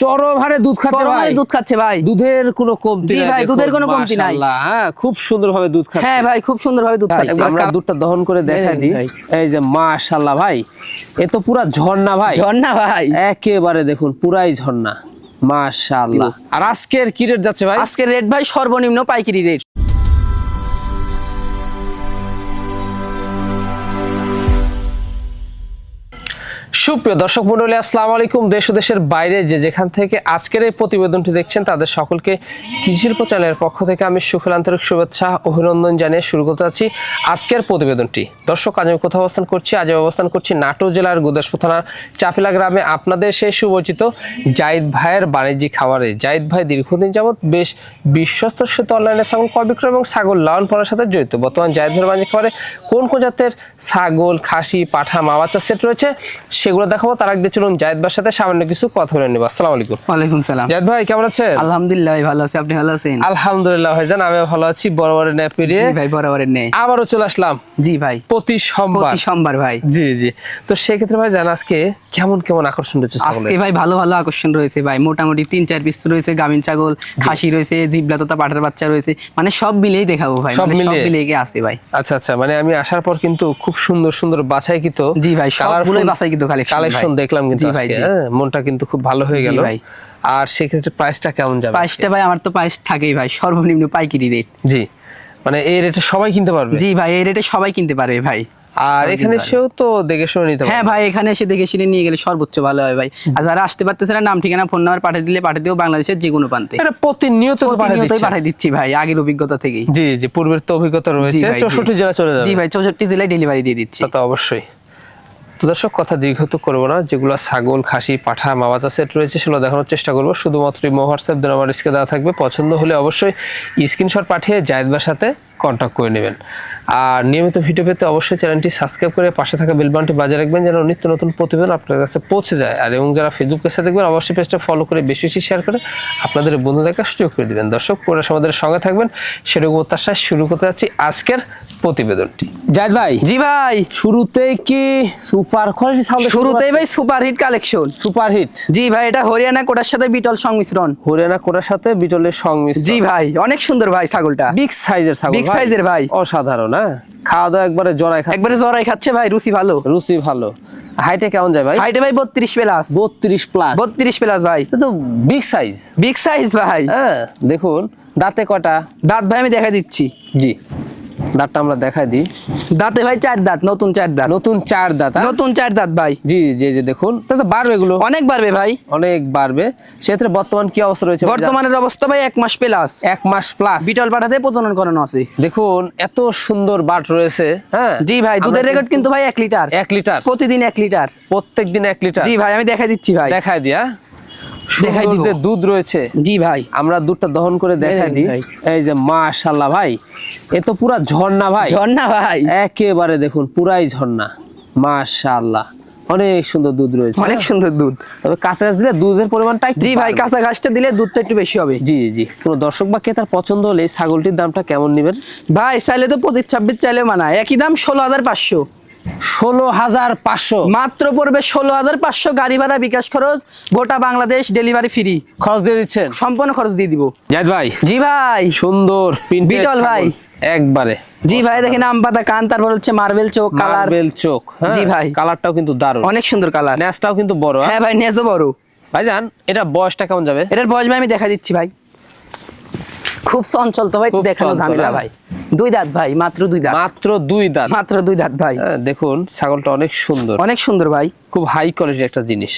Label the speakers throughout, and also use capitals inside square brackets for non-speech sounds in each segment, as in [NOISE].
Speaker 1: চরম হারে দুধ খাচ্ছে ভাই।
Speaker 2: দুধ খাচ্ছে ভাই।
Speaker 1: দুধের কোনো কমতি নাই।
Speaker 2: ভাই, দুধের কোনো কমতি নাই।
Speaker 1: হ্যাঁ খুব সুন্দরভাবে দুধ খাচ্ছে।
Speaker 2: হ্যাঁ ভাই খুব সুন্দর ভাবে দুধ খাচ্ছে।
Speaker 1: আমরা দুধটা দহন করে দেখাই দিই। এই যে মাশাআল্লাহ ভাই এ তো পুরা ঝর্ণা ভাই।
Speaker 2: ঝর্ণা ভাই।
Speaker 1: একেবারে দেখুন পুরাই ঝর্ণা। মাশাআল্লাহ। আর আজকের কি রেট যাচ্ছে ভাই?
Speaker 2: আজকের রেট ভাই সর্বনিম্ন পাইকারি রেট
Speaker 1: সুপ্রিয় দর্শক মন্ডলী, আসসালামু আলাইকুম। দেশ ও দেশের বাইরে যে যেখান থেকে আজকের এই প্রতিবেদনটি দেখছেন, তাদের সকলকে কৃষিশিল্প চ্যানেলের পক্ষ থেকে আমি সুখের আন্তরিক শুভেচ্ছা, অভিনন্দন জানিয়ে শুরু করতে যাচ্ছি আজকের প্রতিবেদনটি। দর্শক, আজ আমি কোথাও অবস্থান করছি? আজ অবস্থান করছি নাটোর জেলার গুদাসপুর থানার চাপিলা গ্রামে। আপনাদের সেই সুপরিচিত জাহিদ ভাইয়ের বাণিজ্যিক খাবারে জাহিদ ভাই দীর্ঘদিন যাবৎ বেশ বিশ্বস্ত সাথে অনলাইনে ছাগল ক্রয় বিক্রয় এবং ছাগল লালন পালনের সাথে জড়িত। বর্তমান জাহিদ ভাইয়ের বাণিজ্যিক খাবারে কোন কোন জাতের ছাগল, খাসি, পাঠা মা বাচ্চা সেট রয়েছে, সেগুলো দেখাবো তার আগে চলুন জাহিদ ভাইয়ের সাথে সামান্য কিছু কথা বলে নেব। আসসালামু আলাইকুম।
Speaker 2: ওয়ালাইকুম সালাম।
Speaker 1: জাহিদ ভাই কেমন আছেন?
Speaker 2: আলহামদুলিল্লাহ ভাই ভালো আছি। আপনি ভালো আছেন?
Speaker 1: আলহামদুলিল্লাহ ভাইজান আমি ভালো আছি বড় বড় ন্যায় পেরিয়ে।
Speaker 2: জি ভাই বরাবরের নেই
Speaker 1: আবারও চলে আসলাম।
Speaker 2: জি ভাই।
Speaker 1: প্রতি সোমবার।
Speaker 2: প্রতি সোমবার ভাই।
Speaker 1: জি জি। তো সেক্ষেত্রে ভাই জান আজকে কেমন কেমন আকর্ষণ রয়েছে
Speaker 2: আজকে ভাই ভালো ভালো আকর্ষণ রয়েছে ভাই। মোটামুটি তিন চার পিস রয়েছে গামিন ছাগল খাসি রয়েছে জিবলা তোতা পাঠার বাচ্চা রয়েছে। মানে সব মিলেই দেখাবো ভাই।
Speaker 1: সব
Speaker 2: মানে
Speaker 1: মিলিয়ে?
Speaker 2: আছে ভাই?
Speaker 1: আচ্ছা আচ্ছা। মানে আমি আসার পর কিন্তু খুব সুন্দর সুন্দর বাছাই কিন্তু
Speaker 2: জি ভাই, সবগুলোই বাছাইকৃত collection
Speaker 1: কালেকশন। দেখলাম কিন্তু আজকে, হ্যাঁ, মনটা কিন্তু খুব ভালো হয়ে গেল।
Speaker 2: ভাই।
Speaker 1: আর সেক্ষেত্রে প্রাইসটা কেমন যাবে
Speaker 2: পাইসটা ভাই আমার তো পাইস থাকেই ভাই সর্বনিম্ন পাইকারি রেট
Speaker 1: জি। মানে এই রেটে সবাই কিনতে পারবে?
Speaker 2: জি ভাই এই রেটে সবাই কিনতে পারবে ভাই।
Speaker 1: আর এখানে সেও তো দেখে শুনে নিতে
Speaker 2: হ্যাঁ ভাই এখানে এসে দেখে শুনে নিয়ে গেলে সর্বোচ্চ ভালো হয় ভাই। আর যারা আসতে পারতেছে না নাম ঠিকানা ফোন নাম্বার পাঠিয়ে দিলে পাঠিয়ে দিও বাংলাদেশের যে কোনো প্রান্তে।
Speaker 1: এটা প্রতিনিয়ত তো পাঠিয়ে দিচ্ছি।
Speaker 2: ভাই আগের অভিজ্ঞতা থেকেই।
Speaker 1: জি জি পূর্বের তো অভিজ্ঞতা রয়েছে। চৌষট্টি জেলা চলে যাবে।
Speaker 2: জি ভাই চৌষট্টি জেলায় ডেলিভারি দিয়ে দিচ্ছি।
Speaker 1: তা তো অবশ্যই। তো দর্শক কথা দীর্ঘ তো করব না, যেগুলো ছাগল, খাসি, পাঠা মাবাচা সেট রয়েছে সেগুলো দেখানোর চেষ্টা করব। শুধুমাত্র এই হোয়াটসঅ্যাপ আমার স্ক্রিনে দেওয়া থাকবে। পছন্দ হলে অবশ্যই স্ক্রিনশট পাঠিয়ে জায়দবার সাথে কন্ট্যাক্ট করে নেবেন। আর নিয়মিত ভিডিও পেতে অবশ্যই চ্যানেলটি সাবস্ক্রাইব করে পাশে থাকা বেল বাটনটি বাজিয়ে রাখবেন যেন নিত্য নতুন প্রতিবেদন আপনার কাছে পৌঁছে যায়। আর এবং যারা ফেসবুক পেজে দেখবেন, অবশ্যই পেজটা ফলো করে বেশি বেশি শেয়ার করে আপনাদের বন্ধু বন্ধুদেরকে সুযোগ করে দিবেন। দর্শক পুরো আমাদের সঙ্গে থাকবেন। সেরকম প্রত্যাশায় শুরু করতে যাচ্ছি আজকের প্রতিবেদনটি। জায়দ ভাই
Speaker 2: জি ভাই।
Speaker 1: শুরুতেই কি সুপার কোয়ালিটি সাউন্ড
Speaker 2: শুরুতেই ভাই super hit collection
Speaker 1: super hit
Speaker 2: জি ভাই এটা হরিয়ানা কোটার সাথে বিটল সংমিশ্রণ।
Speaker 1: হরিয়ানা কোটার সাথে বিটলের সংমিশ্রণ।
Speaker 2: জি ভাই অনেক সুন্দর ভাই ছাগলটা।
Speaker 1: বিগ সাইজের ছাগল
Speaker 2: Big
Speaker 1: ভাই।
Speaker 2: ভাই।
Speaker 1: অসাধারণ হ্যাঁ? খাওয়া দাওয়া একবারে জড়াই খাচ্ছে।
Speaker 2: একবারে জরাই খাচ্ছে ভাই রুচি ভালো।
Speaker 1: রুচি ভালো। হাইটে কেমন যায় ভাই?
Speaker 2: হাইটে ভাই বত্রিশ প্লাস
Speaker 1: বত্রিশ প্লাস
Speaker 2: বত্রিশ প্লাস ভাই।
Speaker 1: তো বিগ সাইজ
Speaker 2: বিগ সাইজ ভাই।
Speaker 1: হ্যাঁ দেখুন দাঁতে কটা?
Speaker 2: দাঁত ভাই আমি দেখা দিচ্ছি।
Speaker 1: জি। দাঁতটা আমরা দেখাই দিই।
Speaker 2: দাঁতে ভাই চার দাঁত নতুন চার দাঁত।
Speaker 1: নতুন চার দাঁত হ্যাঁ?
Speaker 2: নতুন চার দাঁত ভাই।
Speaker 1: জি জি জি দেখুন। তা বাড়বে এগুলো।
Speaker 2: অনেক বাড়বে ভাই।
Speaker 1: অনেক বাড়বে। সেক্ষেত্রে বর্তমান কি অবস্থা রয়েছে
Speaker 2: বর্তমানের অবস্থা ভাই এক মাস প্লাস
Speaker 1: এক মাস প্লাস
Speaker 2: বিটল পাঠাতে প্রজনন করানো আছে।
Speaker 1: দেখুন এত সুন্দর বাট রয়েছে হ্যাঁ?
Speaker 2: জি ভাই দুধের রেকর্ড কিন্তু ভাই এক লিটার।
Speaker 1: এক লিটার।
Speaker 2: প্রতিদিন এক লিটার।
Speaker 1: প্রত্যেক দিন এক লিটার।
Speaker 2: জি ভাই আমি দেখা দিচ্ছি ভাই।
Speaker 1: দেখায় দিয়া।
Speaker 2: দেখাই দিব।
Speaker 1: দুধ রয়েছে।
Speaker 2: জি ভাই।
Speaker 1: আমরা দুধটা দহন করে দেখাই দিই। এই যে মাশাল্লাহ ভাই এ তো পুরা ঝর্ণা ভাই।
Speaker 2: ঝর্ণা ভাই।
Speaker 1: একেবারে দেখুন পুরাই ঝর্ণা। মাশাল্লাহ অনেক সুন্দর দুধ রয়েছে।
Speaker 2: অনেক সুন্দর দুধ।
Speaker 1: তবে কাছাকাছি দিলে দুধের পরিমাণটা
Speaker 2: জি ভাই কাঁচা ঘাসটা দিলে দুধটা একটু বেশি হবে।
Speaker 1: জি জি। কোনো দর্শক বা ক্রেতার পছন্দ হলে ছাগলটির দামটা কেমন নেবেন?
Speaker 2: ভাই চাইলে তো পঁচিশ ছাব্বিশ চাইলে মানায় একই দাম ষোলো হাজার পাঁচশো।
Speaker 1: ষোলো হাজার পাঁচশো।
Speaker 2: মাত্র পড়বে ষোলো হাজার পাঁচশো। গাড়ি ভাড়া বিকাশ খরচ গোটা বাংলাদেশ ডেলিভারি ফ্রি
Speaker 1: খরচ দিয়ে দিচ্ছেন?
Speaker 2: সম্পূর্ণ খরচ দিয়ে দিব।
Speaker 1: জায়দ ভাই।
Speaker 2: জি ভাই।
Speaker 1: সুন্দর
Speaker 2: বিটল ভাই।
Speaker 1: একবারে।
Speaker 2: জি ভাই দেখেন আম পাতা কান তারপর হচ্ছে মার্বেল চোখ কালার
Speaker 1: মার্বেল চোখ হ্যাঁ?
Speaker 2: জি ভাই।
Speaker 1: কালারটাও কিন্তু দারুণ।
Speaker 2: অনেক সুন্দর কালার
Speaker 1: ন্যাসটাও কিন্তু বড় হ্যাঁ?
Speaker 2: হ্যাঁ ভাই নেজো বড়।
Speaker 1: ভাইজান এটা বয়সটা কেমন যাবে?
Speaker 2: এটার বয়স ভাই আমি দেখা দিচ্ছি ভাই। খুব চঞ্চল তো ভাই দেখানো ঝামেলা
Speaker 1: হ্যাঁ।
Speaker 2: ভাই। দুই দাঁত ভাই মাত্র দুই দাঁত।
Speaker 1: মাত্র দুই দাঁত।
Speaker 2: মাত্র দুই দাঁত ভাই।
Speaker 1: হ্যাঁ, দেখুন ছাগলটা অনেক সুন্দর।
Speaker 2: অনেক সুন্দর ভাই।
Speaker 1: খুব হাই কোয়ালিটির একটা জিনিস।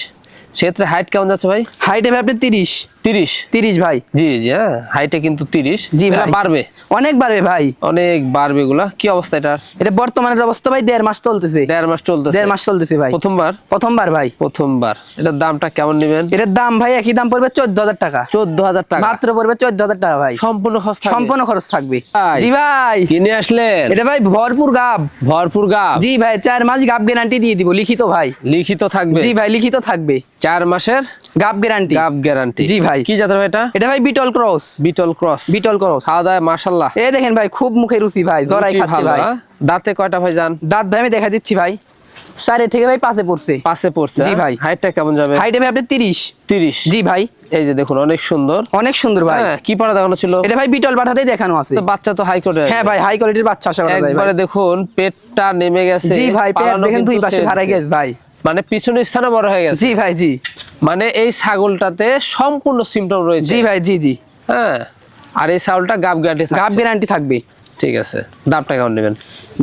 Speaker 1: সেক্ষেত্রে হাইট কেমন যাচ্ছে ভাই?
Speaker 2: হাইট হবে আপনি তিরিশ।
Speaker 1: তিরিশ।
Speaker 2: তিরিশ ভাই।
Speaker 1: জি জি হ্যাঁ হাইটে কিন্তু তিরিশ।
Speaker 2: জি ভাই।
Speaker 1: বাড়বে।
Speaker 2: অনেক বাড়বে ভাই।
Speaker 1: অনেক বাড়বে এগুলা। কি অবস্থা এটার?
Speaker 2: এটা বর্তমানের অবস্থা ভাই দেড় মাস চলতেছে।
Speaker 1: দেড় মাস চলতেছে।
Speaker 2: দেড় মাস চলতেছে ভাই।
Speaker 1: প্রথমবার?
Speaker 2: প্রথমবার ভাই।
Speaker 1: প্রথমবার। এটার দামটা কেমন নেবেন?
Speaker 2: এটার দাম ভাই একই দাম পড়বে চোদ্দ হাজার টাকা।
Speaker 1: চোদ্দ হাজার টাকা।
Speaker 2: মাত্র পড়বে চোদ্দ হাজার টাকা ভাই।
Speaker 1: সম্পূর্ণ খরচ?
Speaker 2: সম্পূর্ণ খরচ থাকবে। জি ভাই।
Speaker 1: কিনে আসলেন।
Speaker 2: এটা ভাই ভরপুর গাব।
Speaker 1: ভরপুর গাব।
Speaker 2: জি ভাই চার মাস গাব গ্যারান্টি দিয়ে দিব লিখিত ভাই।
Speaker 1: লিখিত থাকবে।
Speaker 2: জি ভাই লিখিত থাকবে।
Speaker 1: চার মাসের
Speaker 2: গাব গ্যারান্টি
Speaker 1: গাব গ্যারান্টি
Speaker 2: জি ভাই।
Speaker 1: কি জাতের ভাই এটা?
Speaker 2: এটা ভাই Beetal cross
Speaker 1: Beetal cross
Speaker 2: Beetal cross
Speaker 1: খাওয়া দাওয়া
Speaker 2: এই দেখেন ভাই খুব মুখে রুচি ভাই জরাই খাচ্ছে ভাই।
Speaker 1: হ্যাঁ? দাঁতে কয়টা ভাই যান
Speaker 2: দাঁত ভাই আমি দেখা দিচ্ছি ভাই। চারে থেকে ভাই পাঁচে পড়ছে।
Speaker 1: পাশে পড়ছে
Speaker 2: জি ভাই।
Speaker 1: হাইটটা কেমন যাবে?
Speaker 2: হাইটে ভাই আপনার তিরিশ।
Speaker 1: তিরিশ।
Speaker 2: জি ভাই।
Speaker 1: এই যে দেখুন অনেক সুন্দর।
Speaker 2: অনেক সুন্দর ভাই।
Speaker 1: হ্যাঁ কি পাড়া দেখানো ছিল?
Speaker 2: এটা ভাই বিটল পাঠাতেই দেখানো আছে।
Speaker 1: তো বাচ্চা তো হাই কোর্টে
Speaker 2: হ্যাঁ ভাই হাই কোয়ালিটির বাচ্চা আশা করা যায়
Speaker 1: একবারে দেখুন পেটটা নেমে গেছে
Speaker 2: জি ভাই পেট দেখেন দুই পাশে। গেছে ভাই।
Speaker 1: মানে পিছনের স্থানে বড় হয়ে গেছে।
Speaker 2: জি ভাই জি।
Speaker 1: মানে এই ছাগলটাতে সম্পূর্ণ সিমটম রয়েছে।
Speaker 2: জি ভাই জি জি।
Speaker 1: হ্যাঁ। আর এই ছাগলটা গাব গ্যারান্টি
Speaker 2: গাব গ্যারান্টি থাকবে
Speaker 1: ঠিক আছে দামটা কেমন নেবেন?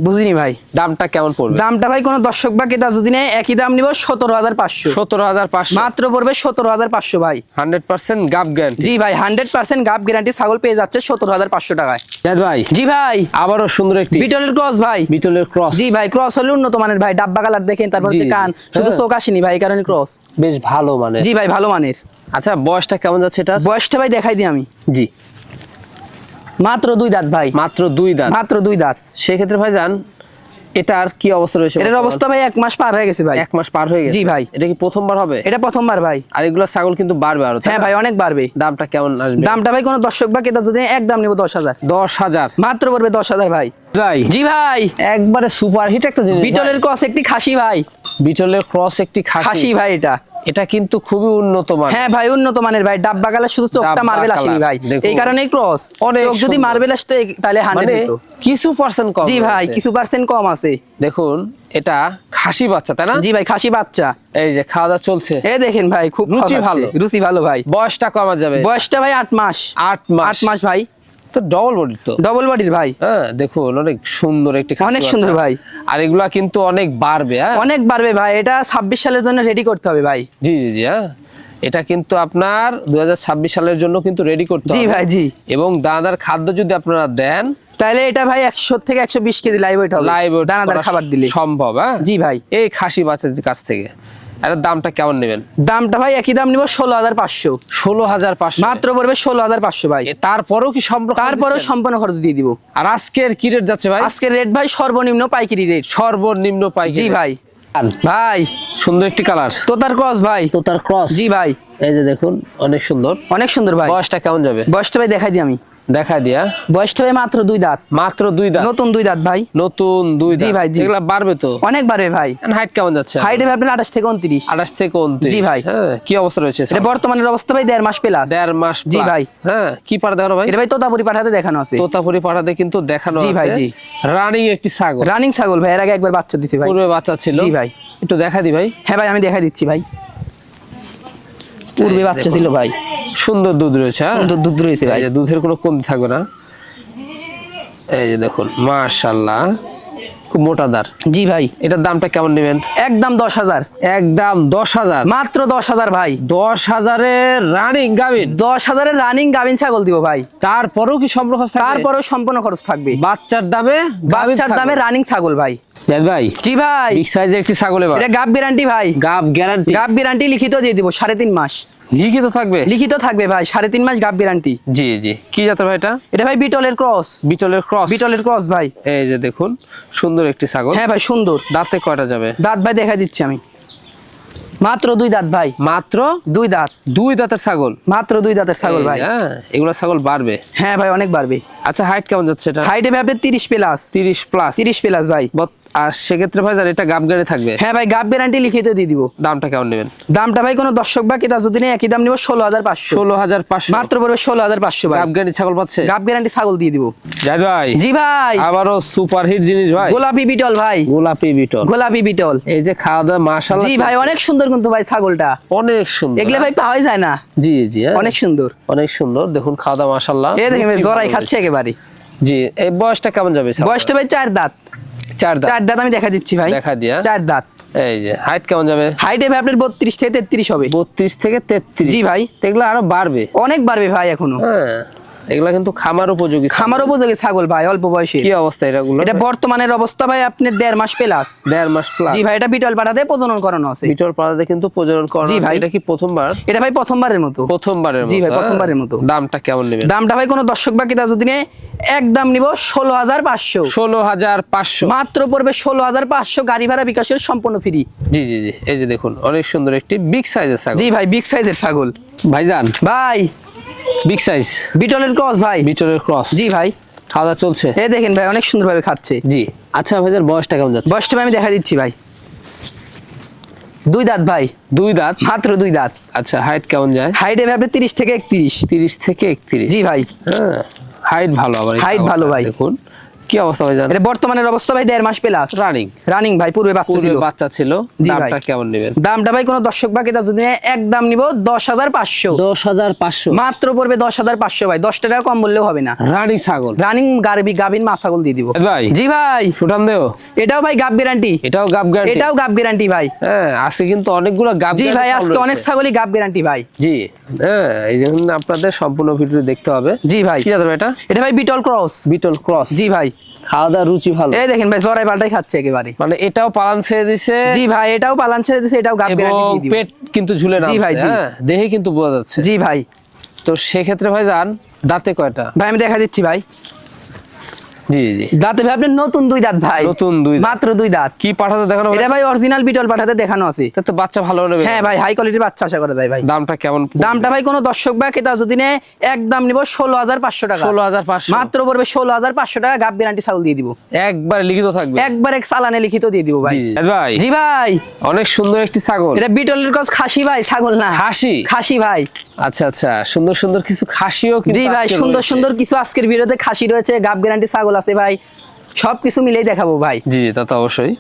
Speaker 2: বুঝিনি ভাই।
Speaker 1: দামটা কেমন পড়বে?
Speaker 2: দামটা ভাই কোনো দর্শক বা ক্রেতা যদি নেয় একই দাম নিব সতেরো হাজার পাঁচশো।
Speaker 1: সতেরো হাজার পাঁচশো।
Speaker 2: মাত্র পড়বে সতেরো হাজার পাঁচশো ভাই।
Speaker 1: হান্ড্রেড পার্সেন্ট গাব গ্যারান্টি
Speaker 2: জি ভাই হান্ড্রেড পার্সেন্ট গাব গ্যারান্টি ছাগল পেয়ে যাচ্ছে সতেরো হাজার পাঁচশো টাকায়।
Speaker 1: ভাই
Speaker 2: জি ভাই।
Speaker 1: আবারও সুন্দর একটি
Speaker 2: বিটলের ক্রস ভাই।
Speaker 1: বিটলের ক্রস
Speaker 2: জি ভাই ক্রস হলে উন্নত মানের ভাই। ডাব্বা কালার দেখেন তারপর হচ্ছে কান। শুধু
Speaker 1: হ্যাঁ।
Speaker 2: চোখ আসেনি ভাই এই কারণে ক্রস
Speaker 1: বেশ ভালো মানে
Speaker 2: জি ভাই ভালো মানের।
Speaker 1: আচ্ছা বয়সটা কেমন যাচ্ছে এটা
Speaker 2: বয়সটা ভাই দেখাই দিই আমি।
Speaker 1: জি।
Speaker 2: মাত্র দুই দাঁত ভাই।
Speaker 1: মাত্র দুই দাঁত।
Speaker 2: মাত্র দুই দাঁত।
Speaker 1: সেক্ষেত্রে ভাই যান এটার কি অবস্থা রয়েছে
Speaker 2: এটার অবস্থা ভাই এক মাস পার হয়ে গেছে ভাই।
Speaker 1: এক মাস পার হয়ে গেছে।
Speaker 2: জি ভাই।
Speaker 1: এটা কি প্রথমবার হবে?
Speaker 2: এটা প্রথমবার ভাই।
Speaker 1: আর এগুলো ছাগল কিন্তু বাড়বে আরও
Speaker 2: হ্যাঁ ভাই অনেক বাড়বে।
Speaker 1: দামটা কেমন আসবে?
Speaker 2: দামটা ভাই কোনো দর্শক বা ক্রেতা যদি এক দাম নিব দশ হাজার।
Speaker 1: দশ হাজার।
Speaker 2: মাত্র পড়বে দশ হাজার ভাই।
Speaker 1: ভাই।
Speaker 2: জি ভাই।
Speaker 1: একবারে সুপার হিট একটা জিনিস
Speaker 2: বিটলের ক্রস একটি খাসি ভাই।
Speaker 1: বিটলের ক্রস একটি খাসি
Speaker 2: ভাই এটা।
Speaker 1: এটা কিন্তু খুবই উন্নত মান
Speaker 2: হ্যাঁ ভাই উন্নত মানের ভাই। ডাব্বা কালার শুধু চোখটা মার্বেল আসেনি ভাই। এই কারণেই ক্রস
Speaker 1: অনেক
Speaker 2: চোখ যদি। মার্বেল আসতো তাহলে হান্ড্রেড
Speaker 1: কিছু পার্সেন্ট কম
Speaker 2: জি ভাই কিছু পার্সেন্ট কম আছে।
Speaker 1: দেখুন এটা খাসি বাচ্চা তাই না?
Speaker 2: জি ভাই খাসি বাচ্চা।
Speaker 1: এই যে খাওয়া দাওয়া চলছে।
Speaker 2: এই দেখেন ভাই খুব
Speaker 1: রুচি ভালো।
Speaker 2: রুচি ভালো ভাই।
Speaker 1: বয়সটা কমা যাবে।
Speaker 2: বয়সটা ভাই আট মাস।
Speaker 1: আট মাস।
Speaker 2: আট মাস ভাই।
Speaker 1: তো ডবল বডি তো।
Speaker 2: ডবল বডির ভাই।
Speaker 1: হ্যাঁ দেখুন অনেক সুন্দর একটি
Speaker 2: অনেক সুন্দর ভাই।
Speaker 1: আর এগুলা কিন্তু অনেক বাড়বে হ্যাঁ?
Speaker 2: অনেক বাড়বে ভাই এটা ছাব্বিশ সালের জন্য রেডি করতে হবে ভাই।
Speaker 1: জি জি জি হ্যাঁ? এটা কিন্তু আপনার দু হাজার ছাব্বিশ সালের জন্য কিন্তু রেডি করতে
Speaker 2: জি ভাই জি।
Speaker 1: এবং দানাদার খাদ্য যদি আপনারা দেন
Speaker 2: তাহলে এটা ভাই একশো থেকে একশো বিশ কেজি লাইভ ওয়েট হবে।
Speaker 1: লাইভ
Speaker 2: দানাদার খাবার দিলে।
Speaker 1: সম্ভব হ্যাঁ?
Speaker 2: জি ভাই।
Speaker 1: এই খাসি বাচ্চাদের কাছ থেকে। এর দামটা কেমন নেবেন?
Speaker 2: দামটা ভাই একই দাম নিব ষোলো হাজার পাঁচশো।
Speaker 1: ষোলো হাজার পাঁচশো।
Speaker 2: মাত্র পড়বে ষোলো হাজার পাঁচশো ভাই।
Speaker 1: তারপরেও কি সম্পর্ক
Speaker 2: তারপরে সম্পূর্ণ খরচ দিয়ে দিব।
Speaker 1: আর আজকের কি রেট যাচ্ছে ভাই?
Speaker 2: আজকে রেট ভাই সর্বনিম্ন পাইকারি রেট
Speaker 1: সর্বনিম্ন পাই
Speaker 2: জি ভাই। ভাই।
Speaker 1: সুন্দর একটি কালার
Speaker 2: তোতার ক্রস ভাই।
Speaker 1: তো তার ক্রস
Speaker 2: জি ভাই।
Speaker 1: এই যে দেখুন অনেক সুন্দর।
Speaker 2: অনেক সুন্দর ভাই।
Speaker 1: বয়সটা কেমন যাবে?
Speaker 2: বয়সটা ভাই দেখাই দিই আমি।
Speaker 1: দেখা দিয়া।
Speaker 2: বয়সটা ভাই মাত্র দুই দাঁত।
Speaker 1: মাত্র দুই দাঁত।
Speaker 2: নতুন দুই দাঁত ভাই।
Speaker 1: নতুন দুই দাঁত।
Speaker 2: জি ভাই, জি।
Speaker 1: এগুলা বাড়বে তো?
Speaker 2: অনেক বাড়বে ভাই
Speaker 1: হাইট কেমন যাচ্ছে
Speaker 2: হাইটে ভাই আপনার আঠাশ থেকে উনত্রিশ।
Speaker 1: আঠাশ থেকে উনত্রিশ।
Speaker 2: জি ভাই।
Speaker 1: হ্যাঁ কি অবস্থা রয়েছে
Speaker 2: এটা বর্তমানের অবস্থা ভাই দেড় মাস প্লাস
Speaker 1: দেড় মাস
Speaker 2: জি ভাই।
Speaker 1: হ্যাঁ কি পাড়া দেখানো ভাই?
Speaker 2: এটা ভাই তোতাপুরি পাঠাতে দেখানো আছে।
Speaker 1: তোতাপুরি পাড়াতে কিন্তু দেখানো আছে
Speaker 2: জি ভাই, জি।
Speaker 1: রানিং একটি ছাগল।
Speaker 2: রানিং ছাগল ভাই এর আগে একবার বাচ্চা দিছে ভাই।
Speaker 1: পূর্বে বাচ্চা ছিল।
Speaker 2: জি ভাই।
Speaker 1: একটু দেখা দি ভাই।
Speaker 2: হ্যাঁ ভাই আমি দেখা দিচ্ছি ভাই। পূর্বে বাচ্চা ছিল ভাই।
Speaker 1: সুন্দর দুধ রয়েছে হ্যাঁ?
Speaker 2: সুন্দর দুধ রয়েছে ভাই।
Speaker 1: এই যে দুধের কোনো কমতি থাকবে না। এই যে দেখুন মাশাল্লাহ খুব মোটাদার
Speaker 2: জি ভাই।
Speaker 1: এটার দামটা কেমন নেবেন?
Speaker 2: একদম দশ হাজার।
Speaker 1: একদম দশ হাজার?
Speaker 2: মাত্র দশ হাজার ভাই।
Speaker 1: দশ হাজারের রানিং গাভিন
Speaker 2: দশ হাজারের রানিং গাভিন ছাগল দিব ভাই।
Speaker 1: তারপরেও কি সম্পর্ক থাকবে?
Speaker 2: তারপরেও সম্পূর্ণ খরচ থাকবে।
Speaker 1: বাচ্চার দামে
Speaker 2: বাচ্চার দামে রানিং ছাগল ভাই।
Speaker 1: ভাই
Speaker 2: জি ভাই।
Speaker 1: বিগ সাইজের একটি ছাগল
Speaker 2: এটা গাব গ্যারান্টি ভাই।
Speaker 1: গাব গ্যারান্টি
Speaker 2: গাব গ্যারান্টি লিখিত দিয়ে দিব সাড়ে তিন মাস।
Speaker 1: লিখিত থাকবে?
Speaker 2: লিখিত থাকবে ভাই সাড়ে তিন মাস গাব গ্যারান্টি
Speaker 1: জি জি। কি জাতের ভাই এটা?
Speaker 2: এটা ভাই বিটলের ক্রস
Speaker 1: বিটলের ক্রস
Speaker 2: বিটলের ক্রস ভাই।
Speaker 1: এই যে দেখুন সুন্দর একটি ছাগল।
Speaker 2: হ্যাঁ ভাই সুন্দর।
Speaker 1: দাঁতে কয়টা যাবে?
Speaker 2: দাঁত ভাই দেখা দিচ্ছি আমি। মাত্র দুই দাঁত ভাই।
Speaker 1: মাত্র?
Speaker 2: দুই দাঁত।
Speaker 1: দুই দাঁতের ছাগল?
Speaker 2: মাত্র দুই দাঁতের ছাগল ভাই।
Speaker 1: হ্যাঁ এগুলা ছাগল বাড়বে?
Speaker 2: হ্যাঁ ভাই অনেক বাড়বে।
Speaker 1: আচ্ছা হাইট কেমন যাচ্ছে এটা?
Speaker 2: হাইটে ভাই আপনার তিরিশ প্লাস
Speaker 1: তিরিশ প্লাস
Speaker 2: তিরিশ প্লাস ভাই।
Speaker 1: আর সেক্ষেত্রে ভাই এটা গাব গাড়ি থাকবে।
Speaker 2: হ্যাঁ ভাই গাব গ্যারান্টি লিখিত দিয়ে দিব।
Speaker 1: দামটা কেমন নেবেন?
Speaker 2: দামটা ভাই কোনো দর্শক বা ক্রেতা যদি নেই একই দাম নিব ষোলো হাজার পাঁচশো।
Speaker 1: ষোলো হাজার পাঁচশো।
Speaker 2: মাত্র পড়বে ষোলো হাজার পাঁচশো ভাই।
Speaker 1: গাব গাড়ি ছাগল পাচ্ছে?
Speaker 2: গাব গ্যারান্টি ছাগল দিয়ে দিব।
Speaker 1: জাহিদ ভাই।
Speaker 2: জি ভাই।
Speaker 1: আবারও সুপার হিট জিনিস ভাই।
Speaker 2: গোলাপি বিটল ভাই।
Speaker 1: গোলাপি বিটল।
Speaker 2: গোলাপি বিটল।
Speaker 1: এই যে খাওয়া দাওয়া মাশাআল্লাহ
Speaker 2: জি ভাই অনেক সুন্দর কিন্তু ভাই ছাগলটা।
Speaker 1: অনেক সুন্দর।
Speaker 2: এগুলো ভাই পাওয়াই যায় না।
Speaker 1: জি জি হ্যাঁ।
Speaker 2: অনেক সুন্দর।
Speaker 1: অনেক সুন্দর। দেখুন খাওয়া দাওয়া মাশাআল্লাহ।
Speaker 2: এ দেখেন জরাই খাচ্ছে একেবারে
Speaker 1: জি এই বয়সটা কেমন যাবে?
Speaker 2: বয়সটা ভাই চার দাঁত।
Speaker 1: চার দাঁত।
Speaker 2: চার দাঁত আমি দেখা দিচ্ছি ভাই।
Speaker 1: দেখা দিয়া।
Speaker 2: চার দাঁত।
Speaker 1: এই যে হাইট কেমন যাবে?
Speaker 2: হাইটে ভাই আপনার বত্রিশ থেকে তেত্রিশ হবে।
Speaker 1: বত্রিশ থেকে তেত্রিশ।
Speaker 2: জি ভাই।
Speaker 1: এগুলো আরও বাড়বে।
Speaker 2: অনেক বাড়বে ভাই এখনও।
Speaker 1: হ্যাঁ। এগুলা কিন্তু খামার উপযোগী
Speaker 2: খামার উপযোগী ছাগল ভাই অল্প বয়সে।
Speaker 1: কি অবস্থা এটা গুলো
Speaker 2: এটা বর্তমানের অবস্থা ভাই আপনার দেড় মাস প্লাস
Speaker 1: দেড় মাস প্লাস
Speaker 2: জি ভাই এটা বিটল পাঠাতে প্রজনন করানো আছে।
Speaker 1: বিটল পাড়াতে কিন্তু প্রজনন করা
Speaker 2: জি
Speaker 1: আছে। এটা কি প্রথমবার?
Speaker 2: এটা ভাই প্রথমবারের মতো।
Speaker 1: প্রথমবারের মতো
Speaker 2: জি ভাই? প্রথমবারের মতো।
Speaker 1: দামটা কেমন নেবেন?
Speaker 2: দামটা ভাই কোনো দর্শক বা ক্রেতা যদি নেয় এক দাম নিব ষোলো হাজার পাঁচশো।
Speaker 1: ষোলো হাজার পাঁচশো।
Speaker 2: মাত্র পড়বে ষোলো হাজার পাঁচশো গাড়ি ভাড়া বিকাশের সম্পূর্ণ ফ্রি
Speaker 1: জি জি জি। এই যে দেখুন অনেক সুন্দর একটি বিগ সাইজের ছাগল।
Speaker 2: জি ভাই বিগ সাইজের ছাগল।
Speaker 1: ভাইজান।
Speaker 2: ভাই।
Speaker 1: বিগ সাইজ
Speaker 2: বিটলের ক্রস ভাই।
Speaker 1: বিটলের ক্রস
Speaker 2: জি ভাই।
Speaker 1: খাওয়া চলছে।
Speaker 2: এ দেখেন ভাই অনেক সুন্দরভাবে খাচ্ছে।
Speaker 1: জি। আচ্ছা ভাইজান বয়সটা কেমন যাচ্ছে?
Speaker 2: বয়সটা আমি দেখা দিচ্ছি ভাই। দুই দাঁত ভাই।
Speaker 1: দুই দাঁত?
Speaker 2: মাত্র দুই দাঁত।
Speaker 1: আচ্ছা হাইট কেমন যায়?
Speaker 2: হাইট এভাবে আপনি তিরিশ থেকে একত্রিশ।
Speaker 1: তিরিশ থেকে একত্রিশ।
Speaker 2: জি ভাই।
Speaker 1: হ্যাঁ হাইট ভালো আবার হাইট
Speaker 2: ভালো ভাই।
Speaker 1: দেখুন। কি অবস্থা ভাই জানেন
Speaker 2: এটা বর্তমানের অবস্থা ভাই দেড় মাস প্লাস।
Speaker 1: রানিং
Speaker 2: রানিং ভাই পূর্বে বাচ্চা ছিল।
Speaker 1: বাচ্চা ছিল। দামটা কেমন নেবেন?
Speaker 2: দামটা ভাই কোনো দর্শক বাকি তার যদি এক দাম নিব দশ হাজার পাঁচশো।
Speaker 1: দশ হাজার পাঁচশো।
Speaker 2: মাত্র পড়বে দশ হাজার পাঁচশো ভাই। দশ টাকা কম বললেও হবে না।
Speaker 1: রানিং ছাগল?
Speaker 2: রানিং গারবি গাবিন মা ছাগল দিয়ে দিব।
Speaker 1: ভাই
Speaker 2: জি ভাই।
Speaker 1: সুঠাম দেও
Speaker 2: এটাও ভাই গাব গ্যারান্টি
Speaker 1: এটাও গাব গ্যারান্টি
Speaker 2: এটাও গাব গ্যারান্টি ভাই।
Speaker 1: হ্যাঁ আজকে কিন্তু অনেকগুলো গাব
Speaker 2: জি ভাই আজকে অনেক ছাগলই গাব গ্যারান্টি ভাই।
Speaker 1: জি হ্যাঁ এই জন্য আপনাদের সম্পূর্ণ ভিডিও দেখতে হবে।
Speaker 2: জি ভাই।
Speaker 1: কি এটা?
Speaker 2: এটা ভাই বিটল ক্রস
Speaker 1: বিটল ক্রস
Speaker 2: জি ভাই।
Speaker 1: খাওয়া দাওয়ার রুচি ভালো।
Speaker 2: এই দেখেন ভাই জরাই পাল্টাই খাচ্ছে একেবারে।
Speaker 1: মানে এটাও পালান ছেড়ে দিছে।
Speaker 2: জি ভাই এটাও পালান ছেড়ে দিছে এটাও গাব গ্যারান্টি
Speaker 1: পেট কিন্তু ঝুলে না
Speaker 2: জি ভাই, জি।
Speaker 1: দেহে কিন্তু বোঝা যাচ্ছে।
Speaker 2: জি ভাই।
Speaker 1: তো সেক্ষেত্রে ভাই যান দাঁতে কয়টা?
Speaker 2: ভাই আমি দেখা দিচ্ছি ভাই।
Speaker 1: জি জি
Speaker 2: দাঁতে ভাই আপনার নতুন দুই দাঁত ভাই।
Speaker 1: নতুন দুই
Speaker 2: মাত্র দুই দাঁত।
Speaker 1: কি পাঠাতে দেখানো
Speaker 2: এটা ভাই অরিজিনাল বিটল পাঠাতে দেখানো আছে।
Speaker 1: তো বাচ্চা ভালো নেবে
Speaker 2: হ্যাঁ ভাই হাই কোয়ালিটির বাচ্চা আশা করা যায় ভাই।
Speaker 1: দামটা কেমন?
Speaker 2: দামটা ভাই কোনো দর্শক বা ক্রেতা যদি নেয় একদম নিব ষোলো হাজার পাঁচশো টাকা।
Speaker 1: ষোলো হাজার পাঁচশো।
Speaker 2: মাত্র পড়বে ষোলো হাজার পাঁচশো টাকা গাব গ্যারান্টি চাউল দিয়ে দিব।
Speaker 1: একবার লিখিত থাকবে।
Speaker 2: একবার এক চালানে লিখিত দিয়ে দিব ভাই।
Speaker 1: জি ভাই।
Speaker 2: জি ভাই।
Speaker 1: অনেক সুন্দর একটি ছাগল।
Speaker 2: এটা বিটলের কস খাসি ভাই ছাগল না।
Speaker 1: খাসি?
Speaker 2: খাসি ভাই।
Speaker 1: আচ্ছা আচ্ছা। সুন্দর সুন্দর কিছু খাসিও কিন্তু
Speaker 2: জি ভাই সুন্দর সুন্দর কিছু আজকের ভিডিওতে খাসি রয়েছে গাব গ্যারান্টি ছাগল আছে ভাই। সব কিছু মিলেই দেখাবো ভাই।
Speaker 1: জি জি তা তো অবশ্যই।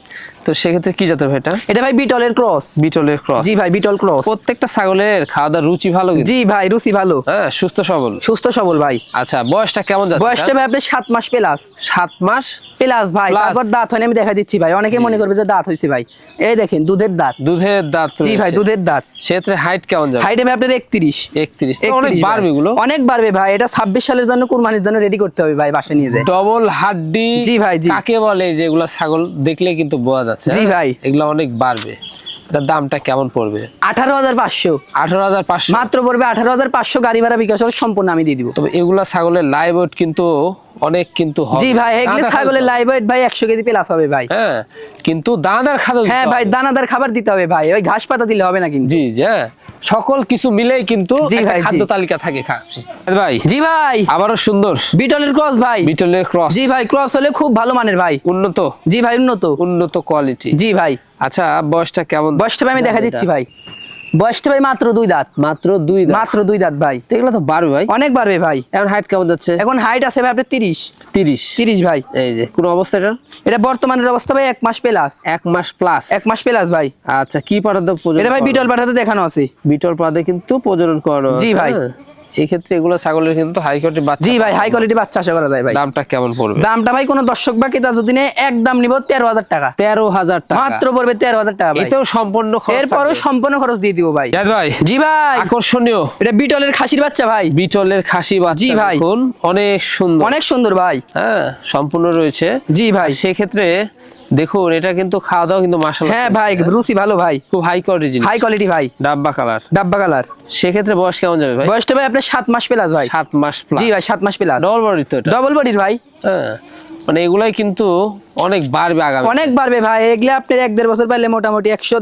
Speaker 1: তো সেক্ষেত্রে কি জাতের ভাই এটা?
Speaker 2: এটা ভাই বিটলের ক্রস।
Speaker 1: বিটলের ক্রস।
Speaker 2: জি ভাই বিটল ক্রস।
Speaker 1: প্রত্যেকটা ছাগলের খাওয়া দাওয়ার রুচি ভালো
Speaker 2: জি ভাই রুচি ভালো।
Speaker 1: হ্যাঁ সুস্থ সবল।
Speaker 2: সুস্থ সবল ভাই।
Speaker 1: আচ্ছা বয়সটা কেমন যাচ্ছে
Speaker 2: বয়সটা ভাই আপনার সাত মাস প্লাস।
Speaker 1: সাত মাস?
Speaker 2: প্লাস ভাই তারপর দাঁত হয়নি আমি দেখা দিচ্ছি ভাই। অনেকে মনে করবে যে দাঁত হয়েছে ভাই। এই দেখেন দুধের দাঁত।
Speaker 1: দুধের দাঁত
Speaker 2: জি ভাই দুধের দাঁত।
Speaker 1: সেক্ষেত্রে হাইট কেমন যাবে?
Speaker 2: হাইটে ভাই আপনার একত্রিশ।
Speaker 1: একত্রিশ। অনেক বাড়বে এগুলো?
Speaker 2: অনেক বাড়বে ভাই। এটা ছাব্বিশ সালের জন্য কুরবানির জন্য রেডি করতে হবে ভাই বাসা নিয়ে যায়।
Speaker 1: ডবল হাড্ডি।
Speaker 2: জি ভাই।
Speaker 1: কাকে বলে যেগুলো ছাগল দেখলে কিন্তু বোঝা যাচ্ছে
Speaker 2: জি? ভাই।
Speaker 1: এগুলো অনেক বাড়বে এটার দামটা কেমন পড়বে
Speaker 2: আঠারো হাজার পাঁচশো
Speaker 1: আঠারো হাজার পাঁচশো
Speaker 2: মাত্র পড়বে আঠারো হাজার পাঁচশো গাড়ি ভাড়া বিকাশ সম্পূর্ণ আমি দিয়ে দিব
Speaker 1: তবে এগুলা ছাগলের লাইভ কিন্তু অনেক কিন্তু
Speaker 2: জি ভাই এগুলো ছাগলের
Speaker 1: খাদ্য।
Speaker 2: লাইভ ওয়েট ভাই একশো কেজি প্লাস হবে ভাই।
Speaker 1: হ্যাঁ কিন্তু দানাদার দিতে
Speaker 2: হ্যাঁ ভাই দানাদার খাবার দিতে হবে ভাই ওই ঘাস পাতা দিলে হবে না কিন্তু।
Speaker 1: জি জি হ্যাঁ। সকল কিছু মিলেই কিন্তু একটা খাদ্য তালিকা থাকে ভাই
Speaker 2: জি ভাই।
Speaker 1: আবারও সুন্দর।
Speaker 2: বিটলের ক্রস ভাই।
Speaker 1: বিটলের ক্রস
Speaker 2: জি ভাই ক্রস হলে খুব ভালো মানের ভাই।
Speaker 1: উন্নত।
Speaker 2: জি ভাই উন্নত।
Speaker 1: উন্নত কোয়ালিটি
Speaker 2: জি ভাই।
Speaker 1: আচ্ছা বয়সটা কেমন?
Speaker 2: বয়সটা আমি দেখা দিচ্ছি ভাই। বয়সটা ভাই মাত্র দুই দাঁত।
Speaker 1: মাত্র দুই
Speaker 2: মাত্র দুই দাঁত ভাই।
Speaker 1: তো এগুলো তো বাড়বে ভাই।
Speaker 2: অনেক বাড়বে ভাই।
Speaker 1: এখন হাইট কেমন যাচ্ছে?
Speaker 2: এখন হাইট আছে ভাই আপনার তিরিশ।
Speaker 1: তিরিশ।
Speaker 2: তিরিশ ভাই।
Speaker 1: এই যে কোন অবস্থা এটা
Speaker 2: এটা বর্তমানের অবস্থা ভাই এক মাস প্লাস
Speaker 1: এক মাস প্লাস
Speaker 2: এক মাস প্লাস ভাই।
Speaker 1: আচ্ছা কি পাঠাতে
Speaker 2: এটা ভাই বিটল পাঠাতে দেখানো আছে।
Speaker 1: বিটল পাড়াতে কিন্তু প্রজনন করো
Speaker 2: জি ভাই।
Speaker 1: এই ক্ষেত্রে এগুলো ছাগলের কিন্তু হাই কোয়ালিটি বাচ্চা
Speaker 2: জি ভাই হাই কোয়ালিটি বাচ্চা আশা করা যায় ভাই।
Speaker 1: দামটা কেমন পড়বে?
Speaker 2: দামটা ভাই কোনো দর্শক বা ক্রেতা যদি নেয় এক দাম নিব তেরো হাজার টাকা।
Speaker 1: তেরো হাজার টাকা।
Speaker 2: মাত্র পড়বে তেরো হাজার টাকা ভাই।
Speaker 1: এতেও সম্পূর্ণ খরচ
Speaker 2: এরপরও সম্পূর্ণ খরচ দিয়ে দিব ভাই।
Speaker 1: জাহিদ ভাই
Speaker 2: জি ভাই।
Speaker 1: আকর্ষণীয়।
Speaker 2: এটা বিটলের খাসির বাচ্চা ভাই।
Speaker 1: বিটলের খাসি বাচ্চা
Speaker 2: জি ভাই।
Speaker 1: অনেক সুন্দর।
Speaker 2: অনেক সুন্দর ভাই।
Speaker 1: হ্যাঁ সম্পূর্ণ রয়েছে।
Speaker 2: জি ভাই।
Speaker 1: সেক্ষেত্রে দেখুন এটা কিন্তু খাওয়া দাওয়া কিন্তু মাসাল্লাহ
Speaker 2: হ্যাঁ ভাই রুচি ভালো ভাই।
Speaker 1: খুব হাই কোয়ালিটি
Speaker 2: হাই কোয়ালিটি ভাই।
Speaker 1: ডাব্বা কালার।
Speaker 2: ডাব্বা কালার।
Speaker 1: সেক্ষেত্রে বয়স কেমন যাবে ভাই?
Speaker 2: বয়সটা ভাই আপনার সাত মাস প্লাস ভাই।
Speaker 1: সাত মাস প্লাস
Speaker 2: জি ভাই সাত মাস প্লাস
Speaker 1: ডবল বডি তো এটা।
Speaker 2: ডবল বডির ভাই।
Speaker 1: হ্যাঁ। মানে এগুলাই কিন্তু অনেক বাড়বে আগামী
Speaker 2: অনেক বাড়বে ভাই। এগুলো আপনার এক দেড় বছর পাইলে মোটামুটি একশো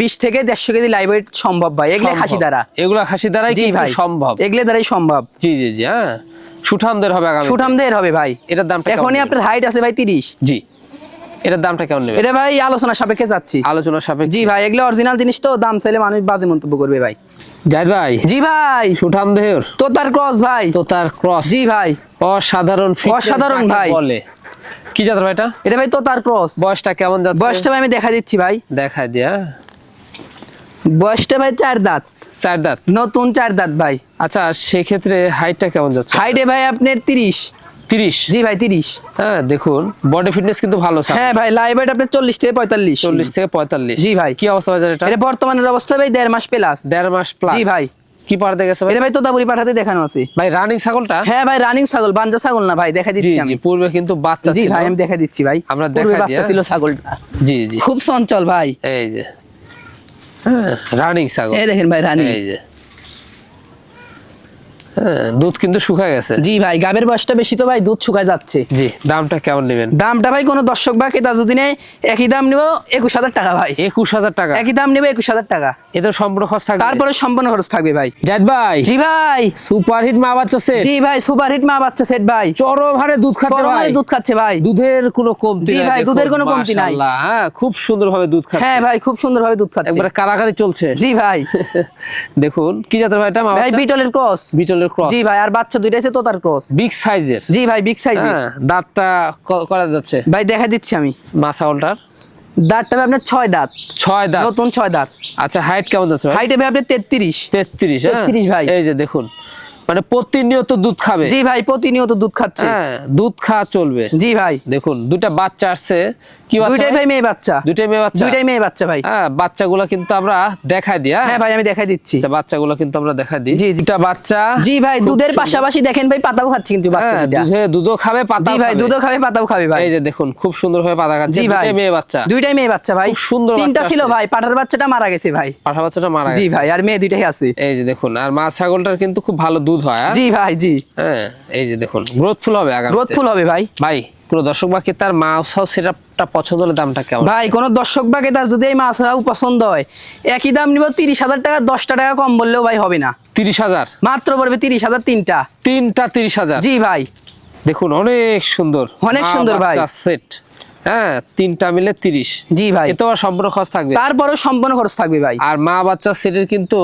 Speaker 2: বিশ থেকে দেড়শো কেজি লাইভ ওয়েট সম্ভব ভাই। এগুলো। খাসি দ্বারা।
Speaker 1: এগুলা খাসি দ্বারাই
Speaker 2: জি ভাই।
Speaker 1: সম্ভব।
Speaker 2: এগুলো দ্বারাই সম্ভব।
Speaker 1: জি জি জি হ্যাঁ। সুঠামদের হবে আগামী
Speaker 2: সুঠামদের হবে ভাই।
Speaker 1: এটার দামটা
Speaker 2: এখনই আপনার হাইট আছে ভাই তিরিশ।
Speaker 1: জি। এটার দামটা কেমন নেবে
Speaker 2: এটা ভাই আলোচনা সাপেক্ষে যাচ্ছি।
Speaker 1: আলোচনা সাপেক্ষে।
Speaker 2: জি ভাই এগুলো অরিজিনাল জিনিস তো দাম চাইলে মানুষ বাজে মন্তব্য করবে ভাই।
Speaker 1: জাহিদ ভাই
Speaker 2: জি ভাই।
Speaker 1: সুঠাম দেহের।
Speaker 2: তোতার ক্রস ভাই।
Speaker 1: তো তার ক্রস
Speaker 2: জি ভাই।
Speaker 1: অসাধারণ
Speaker 2: অসাধারণ ভাই।
Speaker 1: বলে। কি জাত ভাই এটা?
Speaker 2: এটা ভাই তোতার ক্রস
Speaker 1: বয়সটা কেমন যাচ্ছে?
Speaker 2: বয়সটা ভাই আমি দেখা দিচ্ছি ভাই।
Speaker 1: দেখা দিয়া।
Speaker 2: বয়সটা ভাই চার দাঁত।
Speaker 1: চার দাঁত।
Speaker 2: নতুন চার দাঁত ভাই।
Speaker 1: আচ্ছা সেক্ষেত্রে হাইটটা কেমন যাচ্ছে?
Speaker 2: হাইটে ভাই আপনার তিরিশ।
Speaker 1: তিরিশ?
Speaker 2: জি ভাই তিরিশ।
Speaker 1: হ্যাঁ দেখুন বডি ফিটনেস কিন্তু ভালো স্যার
Speaker 2: হ্যাঁ ভাই লাইভ ওয়েট আপনার চল্লিশ থেকে পঁয়তাল্লিশ।
Speaker 1: চল্লিশ থেকে পঁয়তাল্লিশ।
Speaker 2: জি ভাই।
Speaker 1: কি অবস্থা বাজার এটা?
Speaker 2: বর্তমানের অবস্থা ভাই দেড় মাস প্লাস
Speaker 1: দেড় মাস প্লাস
Speaker 2: জি ভাই।
Speaker 1: কি পারতে গেছে ভাই?
Speaker 2: এটা ভাই তোতাপুরি পাঠাতে দেখানো আছে।
Speaker 1: ভাই রানিং ছাগলটা?
Speaker 2: হ্যাঁ ভাই রানিং ছাগল বাঞ্জা ছাগল না ভাই দেখা দিচ্ছি আমি।
Speaker 1: জি পূর্বে কিন্তু বাচ্চা
Speaker 2: জি ভাই আমি দেখা দিচ্ছি ভাই।
Speaker 1: আমরা দেখাই
Speaker 2: বাচ্চা ছিল। ছাগলটা।
Speaker 1: জি জি।
Speaker 2: খুব চঞ্চল ভাই।
Speaker 1: এই যে। হ্যাঁ রানিং ছাগল।
Speaker 2: এই দেখেন ভাই রানিং
Speaker 1: এই যে। দুধ কিন্তু শুকায় গেছে।
Speaker 2: জি ভাই গাবের বয়সটা বেশি তো ভাই দুধ শুকায় যাচ্ছে।
Speaker 1: জি দামটা কেমন নেবেন?
Speaker 2: দামটা ভাই কোনো দর্শক বা ক্রেতা যদি নেয় একই দাম নিব একুশ হাজার টাকা ভাই।
Speaker 1: একুশ হাজার টাকা?
Speaker 2: একই দাম নিব একুশ হাজার টাকা।
Speaker 1: এতে সম্পূর্ণ খরচ থাকবে।
Speaker 2: তারপরে সম্পূর্ণ খরচ থাকবে ভাই।
Speaker 1: জাদ ভাই
Speaker 2: জি ভাই।
Speaker 1: সুপার হিট মা বাচ্চা সেট
Speaker 2: জি ভাই সুপার হিট মা বাচ্চা সেট ভাই।
Speaker 1: চরম হারে দুধ খাচ্ছে
Speaker 2: চরম
Speaker 1: ভাই।
Speaker 2: হারে দুধ খাচ্ছে ভাই।
Speaker 1: দুধের কোনো কমতি
Speaker 2: জি
Speaker 1: নাই
Speaker 2: ভাই, দুধের কোনো কমতি নাই।
Speaker 1: মাশাআল্লাহ, হ্যাঁ খুব সুন্দর ভাবে দুধ খাচ্ছে।
Speaker 2: হ্যাঁ ভাই খুব সুন্দর ভাবে দুধ খাচ্ছে।
Speaker 1: একবারে কারাকারি চলছে।
Speaker 2: জি ভাই। [LAUGHS]
Speaker 1: দেখুন কি জাতের ভাই এটা? মা
Speaker 2: ভাই বিটলের ক্রস
Speaker 1: বিটলের ক্রস
Speaker 2: জি ভাই আর বাচ্চা দুইটা আছে তোতার ক্রস
Speaker 1: বিগ সাইজের
Speaker 2: জি ভাই বিগ সাইজ
Speaker 1: হ্যাঁ দাঁতটা করা যাচ্ছে।
Speaker 2: ভাই দেখা দিচ্ছি আমি।
Speaker 1: মাসাউলটার
Speaker 2: দাঁতটা ভাই আপনার ছয় দাঁত।
Speaker 1: ছয় দাঁত।
Speaker 2: নতুন ছয় দাঁত।
Speaker 1: আচ্ছা হাইট কেমন আছে ভাই?
Speaker 2: হাইটে ভাই আপনার তেত্রিশ।
Speaker 1: তেত্রিশ
Speaker 2: 33 ভাই।
Speaker 1: এই যে দেখুন। মানে প্রতিনিয়ত দুধ খাবে?
Speaker 2: জি ভাই প্রতিনিয়ত দুধ খাচ্ছে।
Speaker 1: হ্যাঁ দুধ খাওয়া চলবে।
Speaker 2: জি ভাই।
Speaker 1: দেখুন দুইটা বাচ্চা আসছে। কি বাচ্চা
Speaker 2: দুইটাই ভাই? মেয়ে বাচ্চা।
Speaker 1: দুইটাই মেয়ে বাচ্চা?
Speaker 2: দুইটাই মেয়ে বাচ্চা ভাই।
Speaker 1: হ্যাঁ বাচ্চাগুলো কিন্তু আমরা দেখাই দিই হ্যাঁ?
Speaker 2: হ্যাঁ ভাই আমি দেখাই দিচ্ছি।
Speaker 1: আচ্ছা, বাচ্চাগুলো কিন্তু আমরা দেখাই দিই।
Speaker 2: জি।
Speaker 1: দুটা বাচ্চা।
Speaker 2: জি ভাই দুধের পাশাপাশি দেখেন ভাই পাতাও খাচ্ছে কিন্তু বাচ্চা
Speaker 1: হ্যাঁ, দুধে দুধও খাবে পাতা
Speaker 2: জি ভাই দুধও খাবে পাতাও খাবে ভাই।
Speaker 1: এই যে দেখুন খুব সুন্দর ভাবে পাতা খাচ্ছে।
Speaker 2: জি ভাই।
Speaker 1: দুইটাই মেয়ে বাচ্চা।
Speaker 2: দুইটাই মেয়ে বাচ্চা ভাই।
Speaker 1: খুব সুন্দর
Speaker 2: তিনটা ছিল ভাই পাঠার বাচ্চাটা মারা গেছে ভাই।
Speaker 1: পাঠা বাচ্চাটা মারা গেছে।
Speaker 2: জি ভাই আর মেয়ে দুইটাই আছে।
Speaker 1: এই যে দেখুন আর মা ছাগলটার কিন্তু খুব ভালো দুধ হয় হ্যাঁ?
Speaker 2: জি ভাই জি।
Speaker 1: হ্যাঁ এই যে দেখুন গ্রোথফুল হবে আগামী
Speaker 2: গ্রোথফুল হবে ভাই।
Speaker 1: ভাই কোন দর্শক বাকি তার মা হাউস সেটআপটা পছন্দ হলে দামটা কেমন?
Speaker 2: ভাই কোন দর্শক বাকে তার যদি এই মাছটাও পছন্দ হয় একই দাম নিব তিরিশ হাজার টাকা দশটা টাকা কম বললেও ভাই হবে না।
Speaker 1: তিরিশ হাজার?
Speaker 2: মাত্র পড়বে তিরিশ হাজার তিনটা।
Speaker 1: তিনটা তিরিশ হাজার?
Speaker 2: জি ভাই।
Speaker 1: দেখুন অনেক সুন্দর।
Speaker 2: অনেক সুন্দর ভাই।
Speaker 1: সেট হ্যাঁ তিনটা মিলে তিরিশ।
Speaker 2: জি ভাই।
Speaker 1: এতে সম্পূর্ণ খরচ থাকবে।
Speaker 2: তারপরেও সম্পূর্ণ খরচ থাকবে ভাই।
Speaker 1: আর মা বাচ্চা সেটের কিন্তু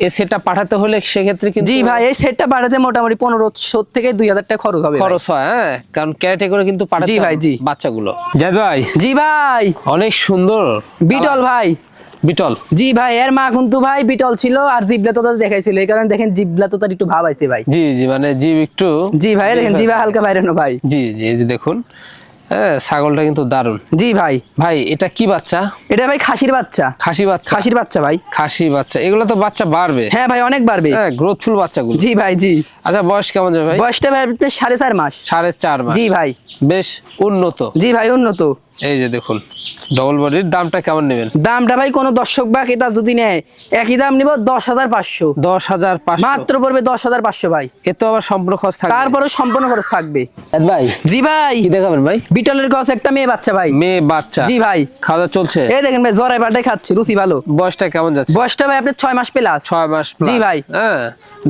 Speaker 1: এই সেটটা পাঠাতে হলে সেক্ষেত্রে কিন্তু
Speaker 2: জি ভাই এই সেটটা পাঠাতে মোটামুটি পনেরো থেকে দুই হাজার টাকা খরচ হবে
Speaker 1: খরচ হয় হ্যাঁ? কারণ ক্যারেটে করে কিন্তু পাঠাতে
Speaker 2: জি ভাই, জি।
Speaker 1: বাচ্চাগুলো। জাদ ভাই।
Speaker 2: জি ভাই।
Speaker 1: অনেক সুন্দর।
Speaker 2: বিটল ভাই।
Speaker 1: বিটল।
Speaker 2: জি ভাই এর মা কিন্তু ভাই বিটল ছিল আর জিবলা তো দেখাইছিল। এই কারণে দেখেন জিবলা তো তার একটু ভাব আইছে ভাই।
Speaker 1: জি জি মানে জি একটু
Speaker 2: জি ভাই দেখেন জি ভাই হালকা বাইরে ভাই।
Speaker 1: জি জি দেখুন। ছাগলটা কিন্তু দারুণ
Speaker 2: জি ভাই।
Speaker 1: ভাই এটা কি বাচ্চা?
Speaker 2: এটা ভাই খাসির বাচ্চা।
Speaker 1: খাসি বাচ্চা।
Speaker 2: খাসির বাচ্চা ভাই।
Speaker 1: খাসি বাচ্চা। এগুলো তো বাচ্চা বাড়বে।
Speaker 2: হ্যাঁ ভাই অনেক বাড়বে।
Speaker 1: হ্যাঁ গ্রোথফুল বাচ্চাগুলো।
Speaker 2: জি ভাই জি।
Speaker 1: আচ্ছা বয়স কেমন যাবে ভাই?
Speaker 2: বয়সটা ভাই সাড়ে চার মাস।
Speaker 1: সাড়ে চার মাস।
Speaker 2: জি ভাই।
Speaker 1: বেশ উন্নত।
Speaker 2: জি ভাই উন্নত।
Speaker 1: এই যে দেখুন ডবল বডির দামটা কেমন নেবেন?
Speaker 2: দামটা ভাই কোনো দর্শক বা ক্রেতা যদি নেয় একই দাম নিব দশ হাজার পাঁচশো।
Speaker 1: দশ হাজার পাঁচশো।
Speaker 2: মাত্র পড়বে দশ হাজার পাঁচশো ভাই।
Speaker 1: এতে আবার সম্পূর্ণ খরচ থাকবে।
Speaker 2: তারপরে সম্পূর্ণ খরচ থাকবে।
Speaker 1: ভাই
Speaker 2: জি ভাই।
Speaker 1: কি দেখাবেন ভাই?
Speaker 2: বিটলের গছ একটা মেয়ে বাচ্চা ভাই।
Speaker 1: মেয়ে বাচ্চা।
Speaker 2: জি ভাই।
Speaker 1: খাওয়া চলছে?
Speaker 2: এই দেখেন ভাই জরাই বাটাই খাচ্ছে রুচি ভালো।
Speaker 1: বয়সটা কেমন যাচ্ছে?
Speaker 2: বয়সটা ভাই আপনার ছয় মাস প্লাস
Speaker 1: ছয় মাস
Speaker 2: জি ভাই।
Speaker 1: হ্যাঁ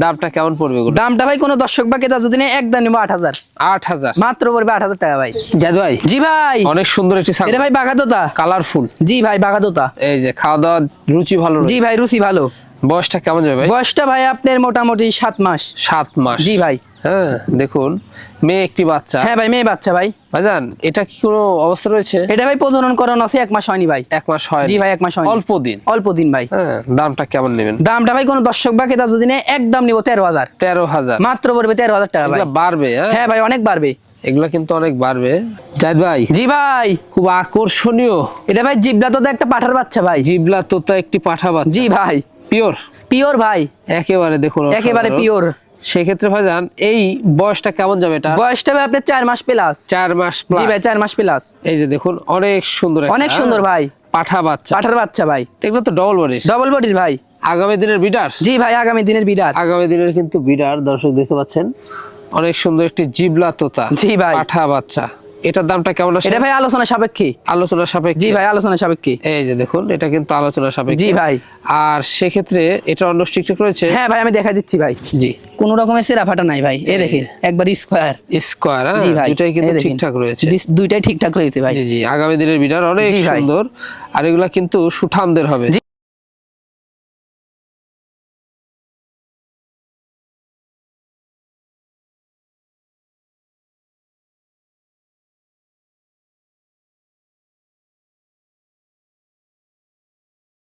Speaker 1: দামটা কেমন পড়বে
Speaker 2: দামটা ভাই কোন দর্শক বা ক্রেতা যদি নেয় একদম নিবো আট হাজার।
Speaker 1: আট হাজার।
Speaker 2: মাত্র পড়বে আট হাজার টাকা ভাই।
Speaker 1: জাদ ভাই।
Speaker 2: জি ভাই।
Speaker 1: অনেক সুন্দর একটি ছাগল
Speaker 2: এটা ভাই বাগাদোতা
Speaker 1: কালারফুল।
Speaker 2: জি ভাই বাগাদোতা
Speaker 1: এই যে খাওয়া দাওয়া রুচি ভালো
Speaker 2: জি ভাই রুচি ভালো।
Speaker 1: বয়সটা কেমন যাবে ভাই?
Speaker 2: বয়সটা ভাই আপনার মোটামুটি সাত মাস।
Speaker 1: সাত মাস।
Speaker 2: জি ভাই।
Speaker 1: হ্যাঁ দেখুন মেয়ে একটি বাচ্চা।
Speaker 2: হ্যাঁ ভাই মেয়ে বাচ্চা ভাই।
Speaker 1: ভাইজান এটা কি কোনো অবস্থা রয়েছে?
Speaker 2: এটা ভাই প্রজনন করানো আছে এক মাস হয়নি ভাই।
Speaker 1: এক মাস হয়
Speaker 2: জি ভাই এক মাস হয়নি।
Speaker 1: অল্প দিন।
Speaker 2: অল্প দিন ভাই।
Speaker 1: হ্যাঁ দামটা কেমন নেবেন?
Speaker 2: দামটা ভাই কোনো দর্শক বা ক্রেতা যদি একদম নিবো তেরো হাজার।
Speaker 1: তেরো হাজার।
Speaker 2: মাত্র পড়বে তেরো হাজার টাকা
Speaker 1: বাড়বে হ্যাঁ।
Speaker 2: হ্যাঁ ভাই অনেক বাড়বে।
Speaker 1: এগুলো কিন্তু অনেক বাড়বে। জাহিদ ভাই।
Speaker 2: জি ভাই।
Speaker 1: খুব আকর্ষণীয়।
Speaker 2: এটা ভাই জিবলা তো একটা পাঠার বাচ্চা ভাই।
Speaker 1: জিবলা তোতা একটি পাঠা বাচ্চা।
Speaker 2: জি ভাই।
Speaker 1: পিওর।
Speaker 2: পিওর ভাই।
Speaker 1: একেবারে দেখুন
Speaker 2: একেবারে। পিওর।
Speaker 1: সেক্ষেত্রে ভাইজান এই বয়সটা কেমন যাবে এটা?
Speaker 2: বয়সটা ভাই আপনার চার মাস প্লাস
Speaker 1: চার মাস
Speaker 2: জি ভাই চার মাস প্লাস
Speaker 1: এই যে দেখুন অনেক সুন্দর
Speaker 2: অনেক সুন্দর ভাই।
Speaker 1: পাঠা বাচ্চা।
Speaker 2: পাঠার বাচ্চা ভাই।
Speaker 1: এগুলো তো ডবল বডিস
Speaker 2: ডবল বডির ভাই।
Speaker 1: আগামী দিনের বিডার
Speaker 2: জি ভাই আগামী দিনের বিরাট
Speaker 1: আগামী দিনের কিন্তু বিডার দর্শক দেখতে পাচ্ছেন অনেক সুন্দর একটি জিবলা তোতা।
Speaker 2: জি ভাই।
Speaker 1: পাঠা বাচ্চা। এটার দামটা কেমন আসে
Speaker 2: এটা ভাই আলোচনা সাপেক্ষে।
Speaker 1: আলোচনা সাপেক্ষে।
Speaker 2: জি ভাই আলোচনা সাপেক্ষে।
Speaker 1: এই যে দেখুন এটা কিন্তু আলোচনা সাপেক্ষে।
Speaker 2: জি ভাই।
Speaker 1: আর সেক্ষেত্রে এটা অন্য স্ট্রিক্ট রয়েছে?
Speaker 2: হ্যাঁ ভাই আমি দেখা দিচ্ছি ভাই।
Speaker 1: জি।
Speaker 2: কোন রকমের সেরা ফাটা নাই ভাই। এ দেখেন একবার স্কোয়ার।
Speaker 1: স্কোয়ার
Speaker 2: জি ভাই।
Speaker 1: দুটাই কিন্তু ঠিকঠাক রয়েছে।
Speaker 2: দুইটাই ঠিকঠাক রয়েছে ভাই।
Speaker 1: জি জি। আগামী দিনের বিডার অনেক সুন্দর। আর এগুলা কিন্তু সুঠামদের হবে।